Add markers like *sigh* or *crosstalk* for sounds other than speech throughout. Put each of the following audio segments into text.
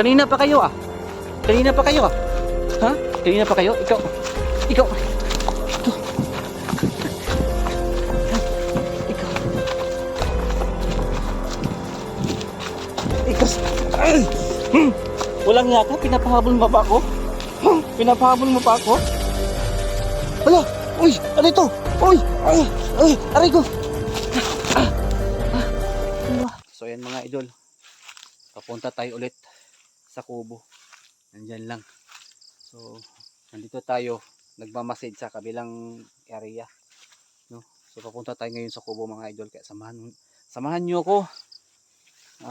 Kanina pa kayo ah. Kanina pa kayo ah. Ha? Kanina pa kayo? Ikaw. Ikaw. Ikaw. Ikaw. Ikaw. Ay! Hmm. Walang yaka, pinapahabol mo pa ako? Huh? Pinapahabol mo pa ako? Hala! Uy! Ano ito? Uy! Ay! Ay! Aray ko! Ah! Ah! So ayan mga idol. Papunta tayo ulit sa kubo. Nandyan lang. So, nandito tayo. Nagmamasid sa kabilang area. No? So, papunta tayo ngayon sa kubo mga idol. Kaya samahan, samahan nyo ako.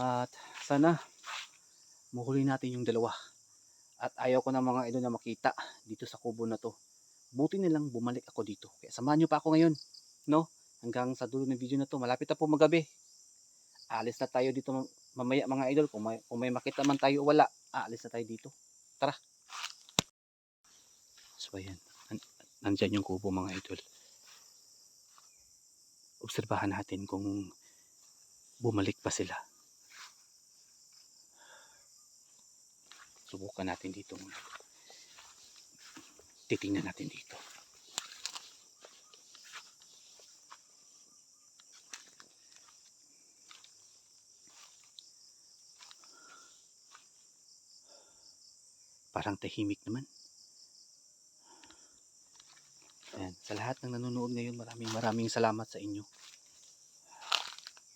At sana muhuli natin yung dalawa. At ayaw ko ng mga idol na makita dito sa kubo na to. Buti na lang bumalik ako dito. Kaya samahan nyo pa ako ngayon. No? Hanggang sa dulo ng video na to. Malapit na po magabi. Alis na tayo dito mamaya mga idol. Kung may, kung may makita man tayo wala, aalis na tayo dito. Tara. So ayan. Nan- Nandyan yung kubo mga idol. Obserbahan natin kung bumalik pa sila. Subukan natin dito. idol. Titingnan natin dito. Parang tahimik naman. Ayan. Sa lahat ng nanonood ngayon, maraming maraming salamat sa inyo.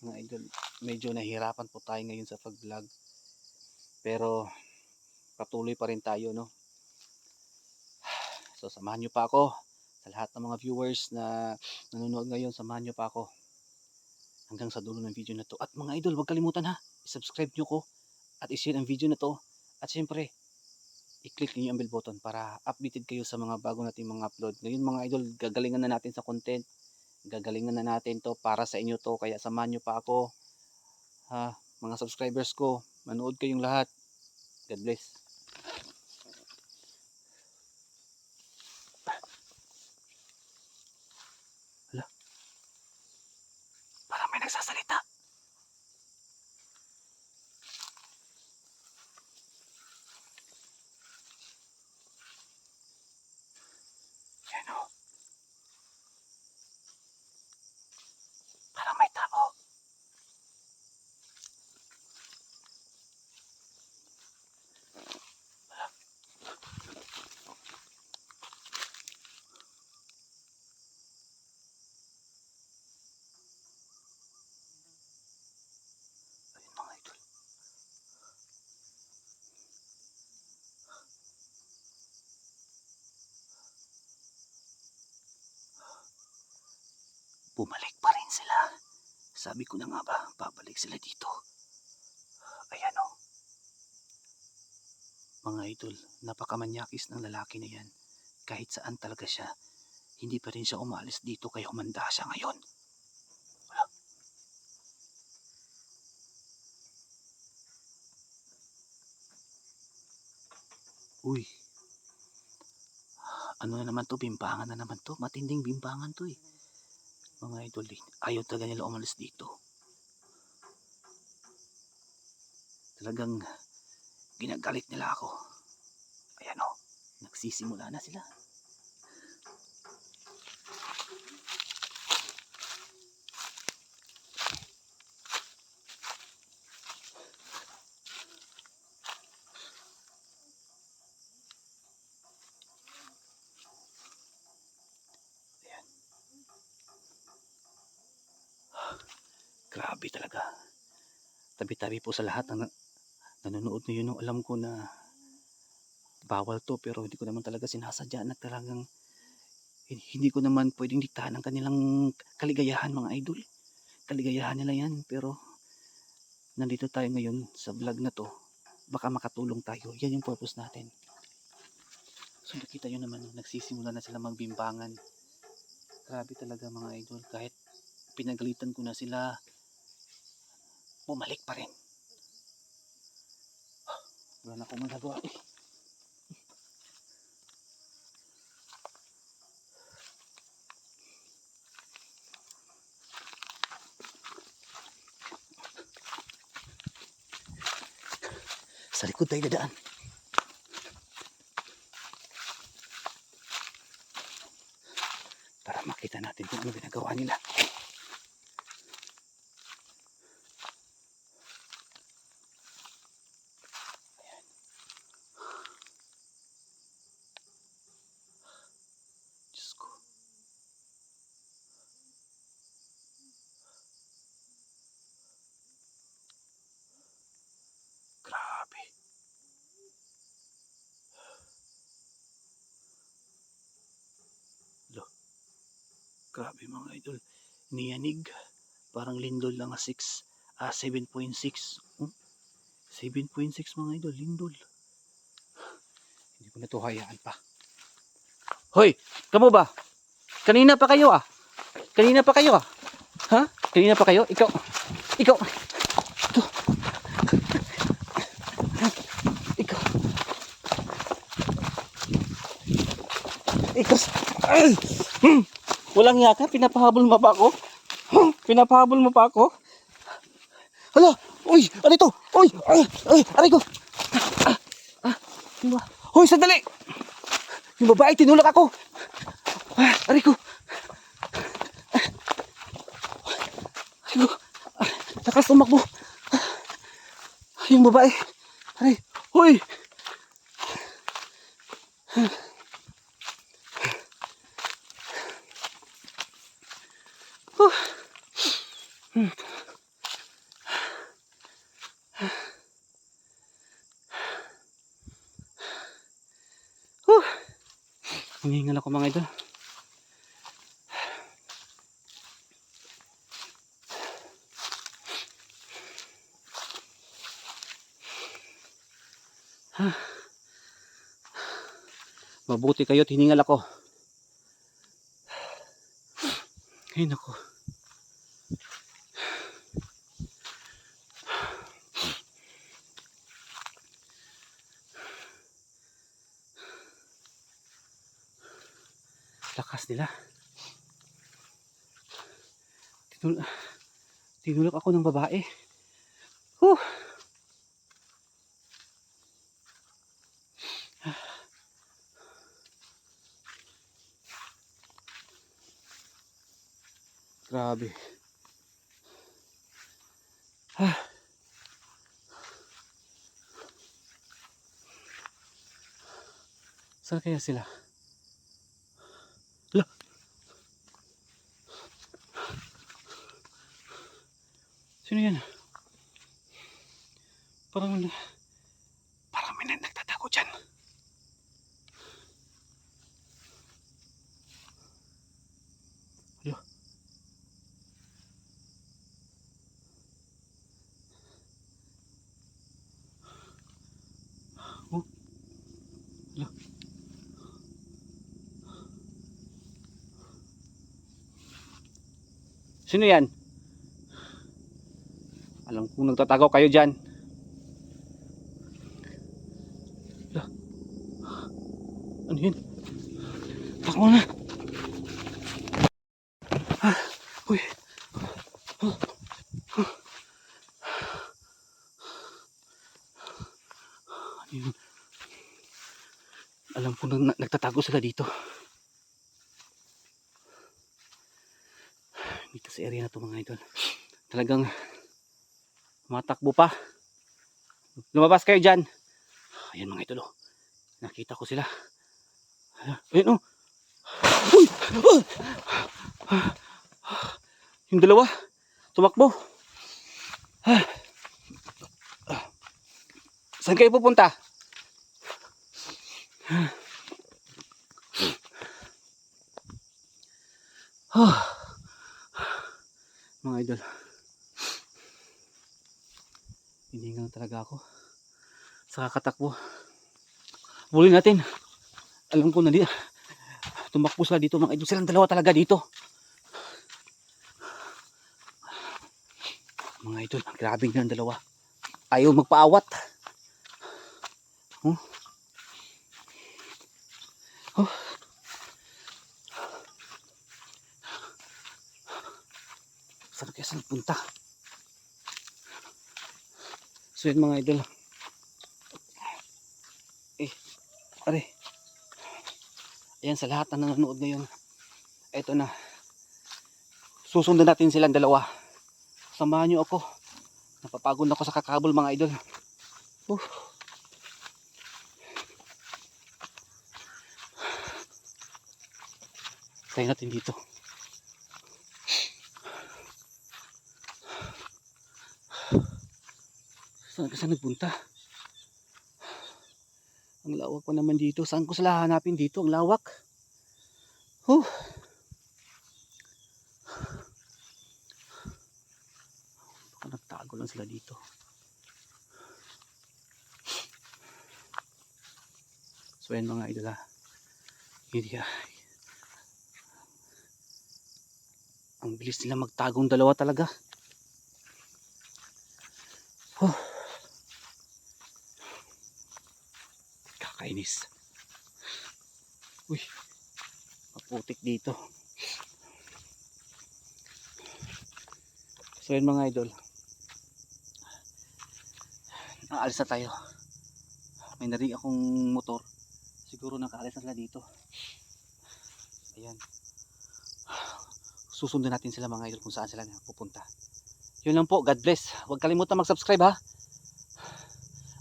Mga idol, medyo nahirapan po tayo ngayon sa pag-vlog. Pero patuloy pa rin tayo, no? So samahan nyo pa ako. Sa lahat ng mga viewers na nanonood ngayon, samahan nyo pa ako. Hanggang sa dulo ng video na to. At mga idol, huwag kalimutan ha. I-subscribe nyo ko. At i-share ang video na to. At syempre, i-click niyo ang bell button para updated kayo sa mga bago nating mga upload. Ngayon mga idol, gagalingan na natin sa content. Gagalingan na natin to para sa inyo to. Kaya samahan nyo pa ako. Ha, mga subscribers ko, manood kayong lahat. God bless. Hala. Parang may nagsasalita. Bumalik pa rin sila. Sabi ko na nga ba, babalik sila dito. Ayan o. Mga idol, napakamanyakis ng lalaki na yan. Kahit saan talaga siya, hindi pa rin siya umalis dito kaya humanda siya ngayon. Uy. Ano na naman to, bimbangan na naman to. Matinding bimbangan to eh mga idol eh. Ayaw talaga nila umalis dito. Talagang ginagalit nila ako. Ayan o, nagsisimula na sila. Ayan. Grabe talaga. Tabi-tabi po sa lahat ng nanonood ngayon. No? Alam ko na bawal to pero hindi ko naman talaga sinasadya na talagang hin- hindi ko naman pwedeng diktahan ang kanilang kaligayahan mga idol. Kaligayahan nila yan pero nandito tayo ngayon sa vlog na to. Baka makatulong tayo. Yan yung purpose natin. So nakita nyo naman, nagsisimula na sila magbimbangan. Grabe talaga mga idol. Kahit pinagalitan ko na sila, bumalik pa rin. Wala na akong magagawa eh. Sa likod tayo dadaan. Para makita natin kung ano ginagawa nila. Grabe mga idol. Niyanig. Parang lindol lang 6. Ah, 7.6. Hmm? 7.6 mga idol. Lindol. *sighs* Hindi ko na to hayaan pa. Hoy! Kamu ba? Kanina pa kayo ah. Kanina pa kayo ah. Ha? Kanina pa kayo? Ikaw. Ikaw. Ito. *laughs* Ikaw. Ikaw. Ay! Hmm. Walang yaka, pinapahabol mo pa ako? Pinapahabol mo pa ako? Hala! Uy! Ano ito? Uy! Ay! Ay! Aray ko! Ah! Hoy! Sandali! Yung babae, tinulak ako! Ah! Aray ko! Ah! Aray ko! Ah! Lakas tumakbo! Yung babae! Aray! Hoy! Hinihingal ako mga idol. Mabuti kayo't hiningal ako. Ay nako. Lakas nila. Tinul tinulak ako ng babae. Huh. Grabe. Ah. Saan kaya sila? Sino yan? Parang parang may nagtatago dyan. Hala. Oh. Hala. Sino yan? Alam kong nagtatago kayo dyan. Ano yun? Takbo na. Ah, uy. Ano? Alam ko na nagtatago sila dito. Dito sa area na to mga idol. Talagang matakbo pa. Lumabas kayo dyan. Ayan mga idol. oh. Nakita ko sila. Ayan oh. Uy! Yung dalawa. Tumakbo. Saan kayo pupunta? Ah. Mga idol. Hiningal talaga ako. Sa kakatakbo. Buli natin. Alam ko na di. Tumakbo sila dito mga idol. Silang dalawa talaga dito. Mga idol, grabe ang dalawa. Ayaw magpaawat. Oh. Oh. Saan kaya saan punta? So yun mga idol. Eh, are. Ayan sa lahat na nanonood ngayon. Eto na. Susundan natin silang dalawa. Samahan niyo ako. Napapagod ako sa kakabol mga idol. Uh. Tayo natin dito. Saan ka saan nagpunta? Ang lawak pa naman dito. Saan ko sila hanapin dito? Ang lawak. Huh. Baka nagtago lang sila dito. So yan mga idol ha. Hindi ah. Ang bilis nila magtagong dalawa talaga. Huh. Kakainis. Uy. Maputik dito. So yun mga idol. Aalis na tayo. May narinig akong motor. Siguro nakaalis na sila dito. Ayan. Susundan natin sila mga idol kung saan sila pupunta. Yun lang po. God bless. Huwag kalimutan mag-subscribe ha.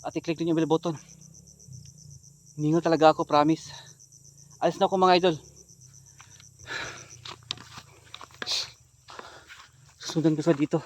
At i-click din yung bell button. Hindi nga talaga ako, promise. Alis na ako mga idol. Susundan ko sa dito.